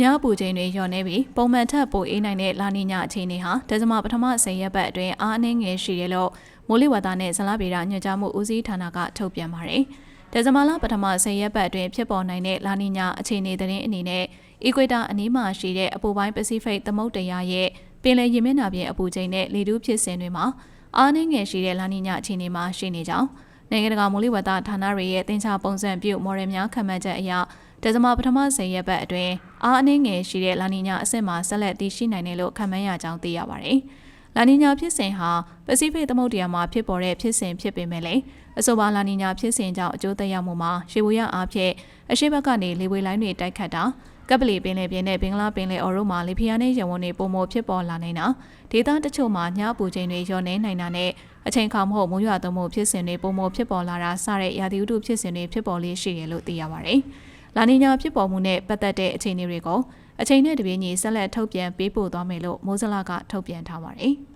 ညအပူချိန်တွေလျော့နေပြီးပုံမှန်ထက်ပိုအေးနိုင်တဲ့လာနီညာအခြေအနေဟာဒဇမပထမ10ရက်ပတ်အတွင်းအားအနှင်းငယ်ရှိတယ်လို့မိုးလေဝသနဲ့ဇလဗေဒညွှန်ကြားမှုဦးစီးဌာနကထုတ်ပြန်ပါတယ်။ဒဇမလပထမ10ရက်ပတ်အတွင်းဖြစ်ပေါ်နိုင်တဲ့လာနီညာအခြေအနေသတင်းအနေနဲ့အီကွေတာအနီးမှာရှိတဲ့အပူပိုင်းပစိဖိတ်သမုဒ္ဒရာရဲ့ပင်လယ်ရေမျက်နှာပြင်အပူချိန်နဲ့လေတူးဖြစ်စဉ်တွေမှာအားနှင်းငယ်ရှိတဲ့လာနီညာအခြေအနေမှာရှိနေကြောင်းနိုင်ငံတကာမိုးလေဝသဌာနတွေရဲ့တင် जा ပုံစံပြုမော်ဒယ်များခံမှန်းချက်အရ ဒဇမပထမ10ရက်ပတ်အတွင်းအားအနှင်းငယ်ရှိတဲ့လာနီညာအဆင့်မှာဆက်လက်တည်ရှိနိုင်တယ်လို့ခန့်မှန်းရကြောင်းသိရပါတယ်။လာနီညာဖြစ်စဉ်ဟာပစိဖိတ်သမုဒ္ဒရာမှာဖြစ်ပေါ်တဲ့ဖြစ်စဉ်ဖြစ်ပေမဲ့လည်းအဆိုပါလာနီညာဖြစ်စဉ်ကြောင့်အကျိုးသက်ရောက်မှုမှာရှေဝရအားဖြင့်အရှိဘက်ကနေလေဝေလိုင်းတွေတိုက်ခတ်တာကပလီပင်လယ်ပြင်နဲ့ဘင်္ဂလားပင်လယ်အော်တို့မှာလေဖီယာနဲ့ရဝန်းတွေပုံမဖြစ်ပေါ်လာနေတာဒေသတချို့မှာညအပူချိန်တွေလျော့နေနိုင်တာနဲ့အချိန်ခါမဟုတ်မိုးရွာသွန်းမှုဖြစ်စဉ်တွေပုံမဖြစ်ပေါ်လာတာစတဲ့ရာသီဥတုဖြစ်စဉ်တွေဖြစ်ပေါ်လေးရှိတယ်လို့သိရပါတယ်။ လာနီညာဖြစ်ပေါ်မှုနဲ့ပတ်သက်တဲ့အခြေအနေတွေကိုအချိန်နဲ့တပြေးညီဆက်လက်ထုတ်ပြန်ပေးပို့သွားမယ်လို့မိုးစလာကထုတ်ပြန်ထားပါတယ်။